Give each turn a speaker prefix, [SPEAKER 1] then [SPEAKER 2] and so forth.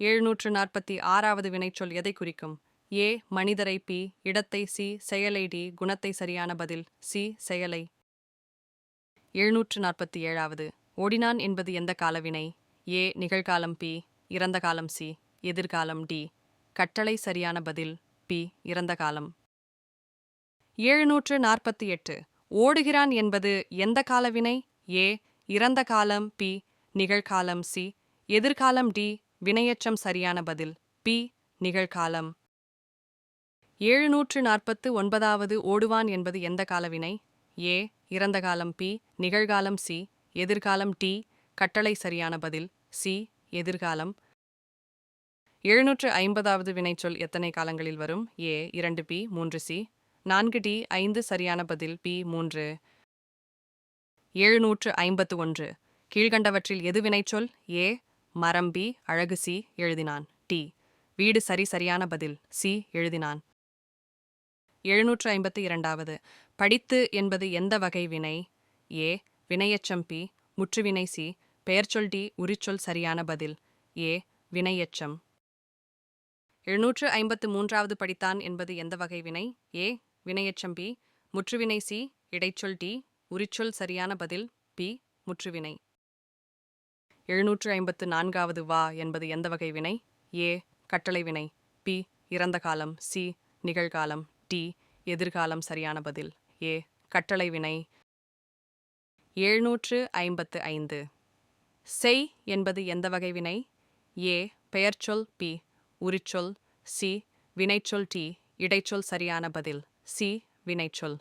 [SPEAKER 1] எழுநூற்று நாற்பத்தி ஆறாவது வினைச்சொல் எதை குறிக்கும்? ஏ. மனிதரை பி. இடத்தை சி. செயலை டி. குணத்தை சரியான பதில் சி. செயலை. எழுநூற்று நாற்பத்தி ஏழாவது. ஓடினான் என்பது எந்த காலவினை? ஏ. நிகழ்காலம் பி. இறந்த காலம் சி. எதிர்காலம் டி. கட்டளை சரியான பதில் பி. இறந்த காலம் எழுநூற்று நாற்பத்தி எட்டு. ஓடுகிறான் என்பது எந்த காலவினை? ஏ. இறந்த காலம் பி. நிகழ்காலம் சி. எதிர்காலம் டி. வினையச்சம் சரியான பதில். பி. நிகழ்காலம். ஏழுநூற்று நாற்பத்து ஒன்பதாவது ஓடுவான் என்பது எந்த காலவினை ஏ. இறந்த காலம். பி. நிகழ்காலம். சி. எதிர்காலம். டி. கட்டளை சரியான பதில். சி. எதிர்காலம். எழுநூற்று ஐம்பதாவது வினைச்சொல் எத்தனை காலங்களில் வரும்? ஏ. இரண்டு பி. மூன்று சி. நான்கு டி. ஐந்து சரியான பதில். பி. மூன்று. எழுநூற்று ஐம்பத்து ஒன்று கீழ்கண்டவற்றில் எது வினைச்சொல்? ஏ. மரம்பி அழகு சி எழுதினான். டி. வீடு சரி சரியான பதில். சி எழுதினான். எழுநூற்று ஐம்பத்தி இரண்டாவது. படித்து என்பது எந்த வகை வினை? ஏ. வினையச்சம் பி. முற்றுவினை சி. பெயர்ச்சொல் டி. உரிச்சொல் சரியான பதில். ஏ. வினையச்சம். எழுநூற்று ஐம்பத்து மூன்றாவது படித்தான் என்பது எந்த வகை வினை? ஏ. வினையச்சம் பி. முற்றுவினை சி. இடைச்சொல் டி. உரிச்சொல் சரியான பதில். பி. முற்றுவினை. எழுநூற்று ஐம்பத்து நான்காவது வா என்பது எந்த வகை வினை? ஏ. கட்டளை வினை. பி. இறந்த காலம். சி. நிகழ்காலம். டி. எதிர்காலம் சரியான பதில். ஏ. கட்டளை வினை. எழுநூற்று ஐம்பத்து ஐந்து. செய் என்பது எந்த வகை வினை? ஏ. பெயர்ச்சொல். பி. உரிச்சொல். சி. வினைச்சொல். டி. இடைச்சொல் சரியான பதில். சி. வினைச்சொல்.